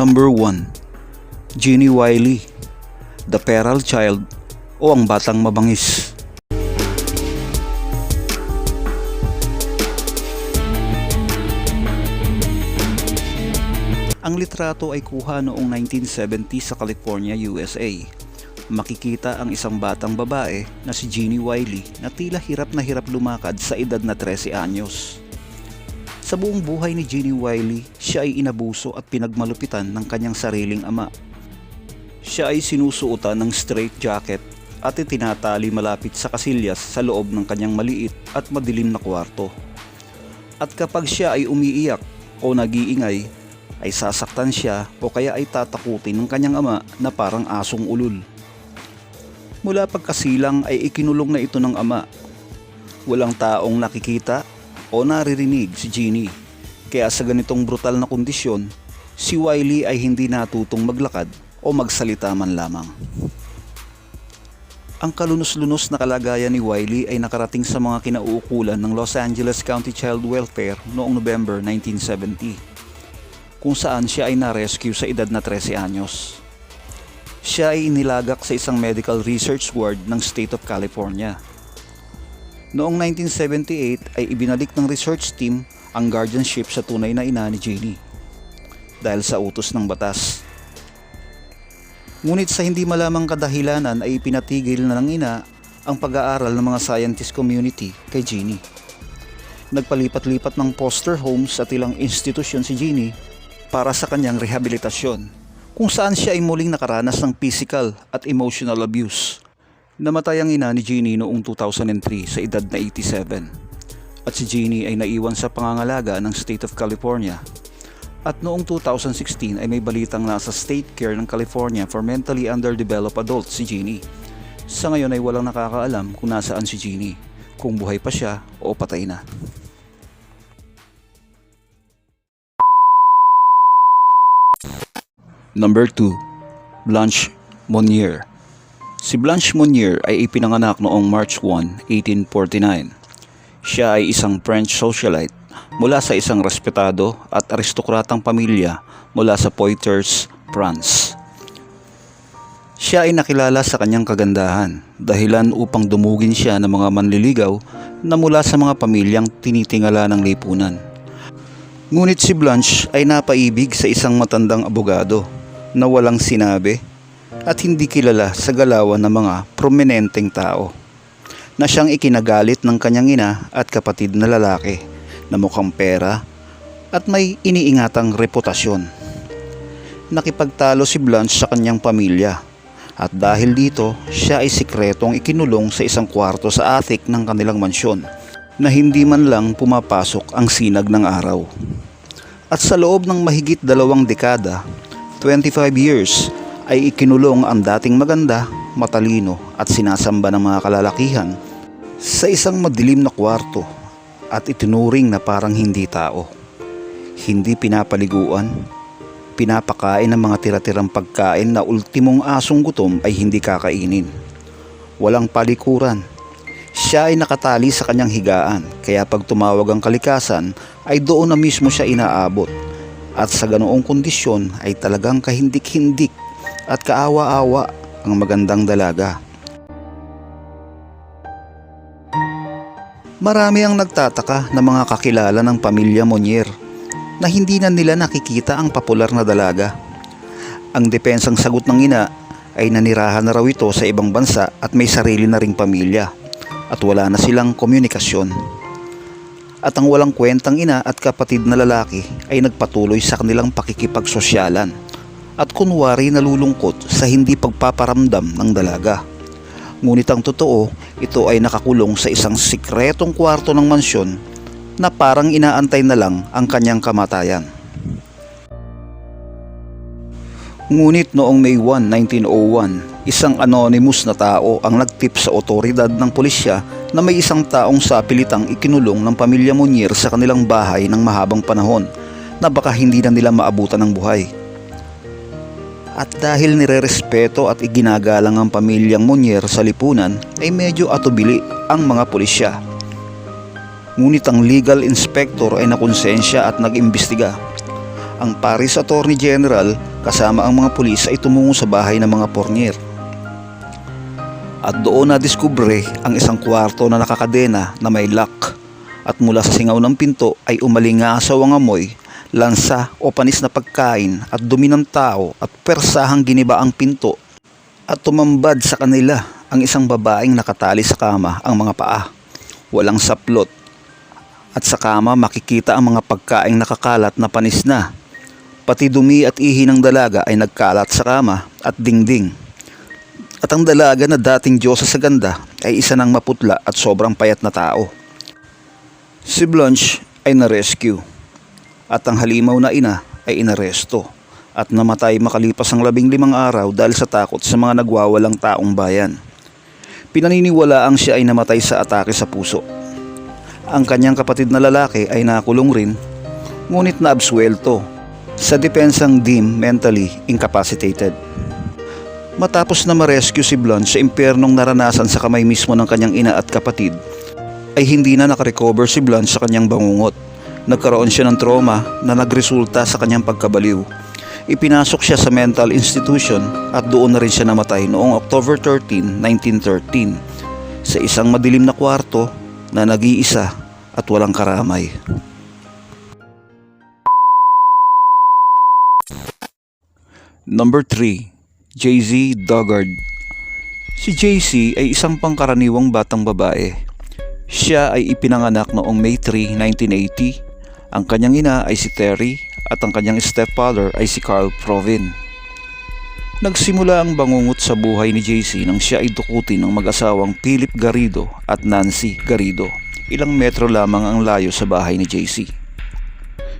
Number 1. Jeannie Wiley, The Feral Child o ang Batang Mabangis. Ang litrato ay kuha noong 1970 sa California, USA. Makikita ang isang batang babae na si Jeannie Wiley na tila hirap na hirap lumakad sa edad na 13 anyos. Sa buong buhay ni Jeannie Wiley, siya ay inabuso at pinagmalupitan ng kanyang sariling ama. Siya ay sinusuotan ng straight jacket at itinatali malapit sa kasilyas sa loob ng kanyang maliit at madilim na kwarto. At kapag siya ay umiiyak o nagiingay, ay sasaktan siya o kaya ay tatakutin ng kanyang ama na parang asong ulol. Mula pagkasilang ay ikinulong na ito ng ama. Walang taong nakikita o naririnig si Jeannie. Kaya sa ganitong brutal na kondisyon, si Wiley ay hindi natutong maglakad o magsalita man lamang. Ang kalunos-lunos na kalagayan ni Wiley ay nakarating sa mga kinauukulan ng Los Angeles County Child Welfare noong November 1970 kung saan siya ay na-rescue sa edad na 13 anyos. Siya ay inilagak sa isang medical research ward ng State of California. Noong 1978 ay ibinalik ng research team ang guardianship sa tunay na ina ni Jeannie dahil sa utos ng batas. Ngunit sa hindi malamang kadahilanan ay ipinatigil na ng ina ang pag-aaral ng mga scientist community kay Jeannie. Nagpalipat-lipat ng foster homes at ilang institusyon si Jeannie para sa kanyang rehabilitasyon kung saan siya ay muling nakaranas ng physical at emotional abuse. Namatay ang ina ni Jeannie noong 2003 sa edad na 87 at si Jeannie ay naiwan sa pangangalaga ng State of California. At noong 2016 ay may balitang nasa state care ng California for mentally underdeveloped adults si Jeannie. Sa ngayon ay walang nakakaalam kung nasaan si Jeannie, kung buhay pa siya o patay na. Number 2. Blanche Monnier Si Blanche Monnier ay ipinanganak noong March 1, 1849. Siya ay isang French socialite mula sa isang respetado at aristokratang pamilya mula sa Poitiers, France. Siya ay nakilala sa kanyang kagandahan, dahilan upang dumugin siya ng mga manliligaw na mula sa mga pamilyang tinitingala ng lipunan. Ngunit si Blanche ay napaibig sa isang matandang abogado na walang sinabi at hindi kilala sa galawan ng mga prominenteng tao na siyang ikinagalit ng kanyang ina at kapatid na lalaki na mukhang pera at may iniingatang reputasyon. Nakipagtalo si Blanche sa kanyang pamilya at dahil dito siya ay sikretong ikinulong sa isang kwarto sa attic ng kanilang mansyon na hindi man lang pumapasok ang sinag ng araw. At sa loob ng mahigit dalawang dekada, 25 years, ay ikinulong ang dating maganda, matalino at sinasamba ng mga kalalakihan sa isang madilim na kwarto at itinuring na parang hindi tao. Hindi pinapaliguan, pinapakain ng mga tira-tirang pagkain na ultimong asong gutom ay hindi kakainin. Walang palikuran. Siya ay nakatali sa kanyang higaan kaya pag tumawag ang kalikasan ay doon na mismo siya inaabot. At sa ganoong kondisyon ay talagang kahindik-hindik at kaawa-awa ang magandang dalaga. Marami ang nagtataka na mga kakilala ng pamilya Monier na hindi na nila nakikita ang popular na dalaga. Ang depensang sagot ng ina ay nanirahan na raw ito sa ibang bansa at may sarili na ring pamilya at wala na silang komunikasyon. At ang walang kwentang ina at kapatid na lalaki ay nagpatuloy sa kanilang pakikipagsosyalan at kunwari nalulungkot sa hindi pagpaparamdam ng dalaga. Ngunit ang totoo, ito ay nakakulong sa isang sikretong kwarto ng mansyon na parang inaantay na lang ang kanyang kamatayan. Ngunit noong May 1, 1901, isang anonymous na tao ang nagtip sa otoridad ng pulisya na may isang taong sa pilitang ikinulong ng pamilya Monier sa kanilang bahay ng mahabang panahon na baka hindi na nila maabutan ng buhay. At dahil nirerespeto at iginagalang ang pamilyang Monier sa lipunan ay medyo atubili ang mga pulisya. Ngunit ang legal inspector ay nakonsensya at nag-imbestiga. Ang Paris Attorney General kasama ang mga pulis ay tumungo sa bahay ng mga pornier. At doon na diskubre ang isang kwarto na nakakadena na may lock at mula sa singaw ng pinto ay umalingasaw ang amoy, lansa o panis na pagkain at dumi ng tao at persahang giniba ang pinto at tumambad sa kanila ang isang babaeng nakatali sa kama ang mga paa. Walang saplot at sa kama makikita ang mga pagkaing nakakalat na panis na. Pati dumi at ihi ng dalaga ay nagkalat sa kama at dingding. At ang dalaga na dating Diyosa sa ganda ay isa ng maputla at sobrang payat na tao. Si Blanche ay na-rescue at ang halimaw na ina ay inaresto at namatay makalipas ang labing limang araw dahil sa takot sa mga nagwawalang taong bayan. Pinaniniwalaang siya ay namatay sa atake sa puso. Ang kanyang kapatid na lalaki ay nakulong rin ngunit naabswelto sa depensang deem mentally incapacitated. Matapos na ma-rescue si Blanche sa impyernong naranasan sa kamay mismo ng kanyang ina at kapatid, ay hindi na nakarecover si Blanche sa kanyang bangungot. Nagkaroon siya ng trauma na nagresulta sa kanyang pagkabaliw. Ipinasok siya sa mental institution at doon na rin siya namatay noong October 13, 1913 sa isang madilim na kwarto na nag-iisa at walang karamay. Number 3. Jay-Z Dugard Si Jay-Z ay isang pangkaraniwang batang babae. Siya ay ipinanganak noong May 3, 1980. Ang kanyang ina ay si Terry at ang kanyang stepfather ay si Carl Provin. Nagsimula ang bangungot sa buhay ni JC nang siya ay dukutin ng mag-asawang Philip Garrido at Nancy Garrido. Ilang metro lamang ang layo sa bahay ni JC.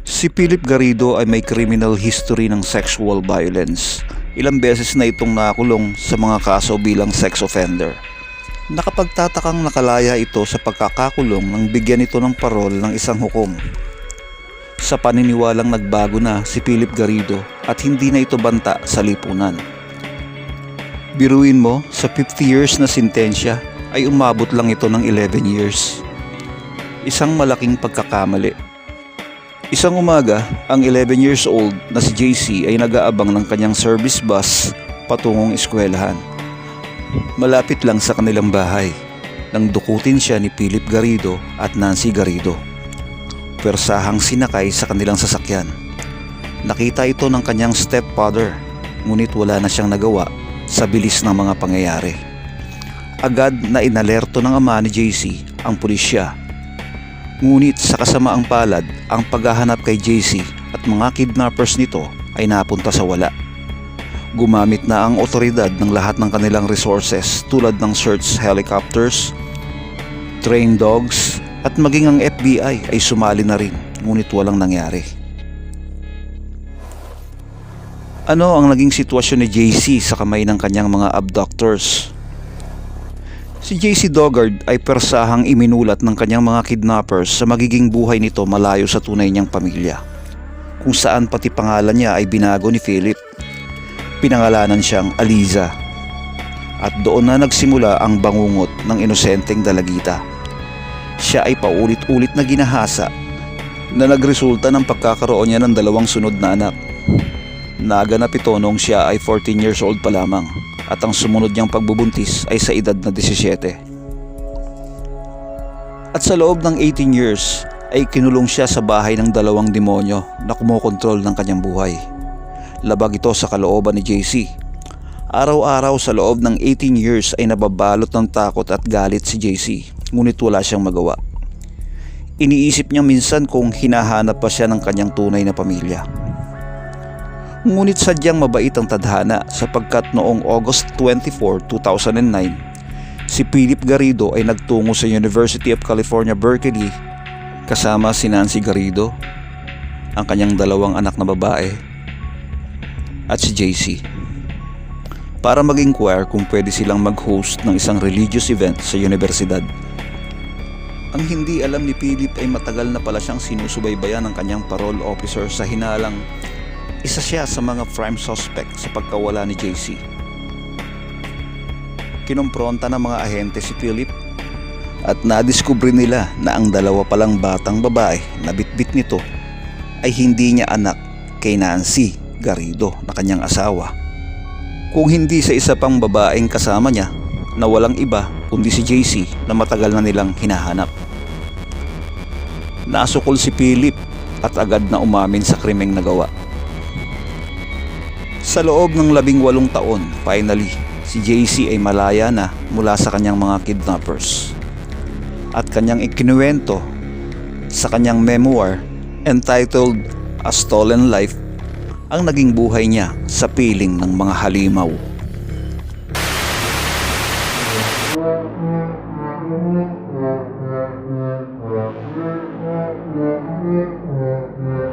Si Philip Garrido ay may criminal history ng sexual violence. Ilang beses na itong nakulong sa mga kaso bilang sex offender. Nakapagtatakang nakalaya ito sa pagkakakulong nang bigyan ito ng parol ng isang hukom. Sa paniniwalang nagbago na si Philip Garrido at hindi na ito banta sa lipunan. Biruin mo, sa 50 years na sintensya ay umabot lang ito ng 11 years. Isang malaking pagkakamali. Isang umaga, ang 11 years old na si JC ay nag-aabang ng kanyang service bus patungong eskwelahan. Malapit lang sa kanilang bahay nang dukutin siya ni Philip Garrido at Nancy Garrido. Persahang sinakay sa kanilang sasakyan. Nakita ito ng kanyang stepfather ngunit wala na siyang nagawa sa bilis ng mga pangyayari. Agad na inalerto ng ama ni JC ang pulisya Ngunit sa kasamaang palad, ang paghahanap kay JC at mga kidnappers nito ay napunta sa wala. Gumamit na ang otoridad ng lahat ng kanilang resources tulad ng search helicopters, train dogs at maging ang FBI ay sumali na rin ngunit walang nangyari. Ano ang naging sitwasyon ni JC sa kamay ng kanyang mga abductors? Si JC Dogard ay persahang iminulat ng kanyang mga kidnappers sa magiging buhay nito malayo sa tunay niyang pamilya. Kung saan pati pangalan niya ay binago ni Philip. Pinangalanan siyang Aliza. At doon na nagsimula ang bangungot ng inosenteng dalagita. Siya ay paulit-ulit na ginahasa na nagresulta ng pagkakaroon niya ng dalawang sunod na anak. Naganap ito noong siya ay 14 years old pa lamang at ang sumunod niyang pagbubuntis ay sa edad na 17. At sa loob ng 18 years ay kinulong siya sa bahay ng dalawang demonyo na kumokontrol ng kanyang buhay. Labag ito sa kalooban ni JC. Araw-araw sa loob ng 18 years ay nababalot ng takot at galit si JC ngunit wala siyang magawa. Iniisip niya minsan kung hinahanap pa siya ng kanyang tunay na pamilya. Ngunit sadyang mabait ang tadhana sapagkat noong August 24, 2009, si Philip Garrido ay nagtungo sa University of California, Berkeley kasama si Nancy Garrido, ang kanyang dalawang anak na babae, at si JC para mag-inquire kung pwede silang mag-host ng isang religious event sa universidad. Ang hindi alam ni Philip ay matagal na pala siyang sinusubaybayan ng kanyang parole officer sa hinalang isa siya sa mga prime suspect sa pagkawala ni JC. Kinumpronta ng mga ahente si Philip at nadiskubre nila na ang dalawa palang batang babae na bitbit nito ay hindi niya anak kay Nancy Garrido na kanyang asawa. Kung hindi sa isa pang babaeng kasama niya na walang iba kundi si JC na matagal na nilang hinahanap. Nasukol si Philip at agad na umamin sa krimeng nagawa. Sa loob ng labing walong taon, finally, si JC ay malaya na mula sa kanyang mga kidnappers. At kanyang ikinuwento sa kanyang memoir entitled A Stolen Life ang naging buhay niya sa piling ng mga halimaw. Thank you.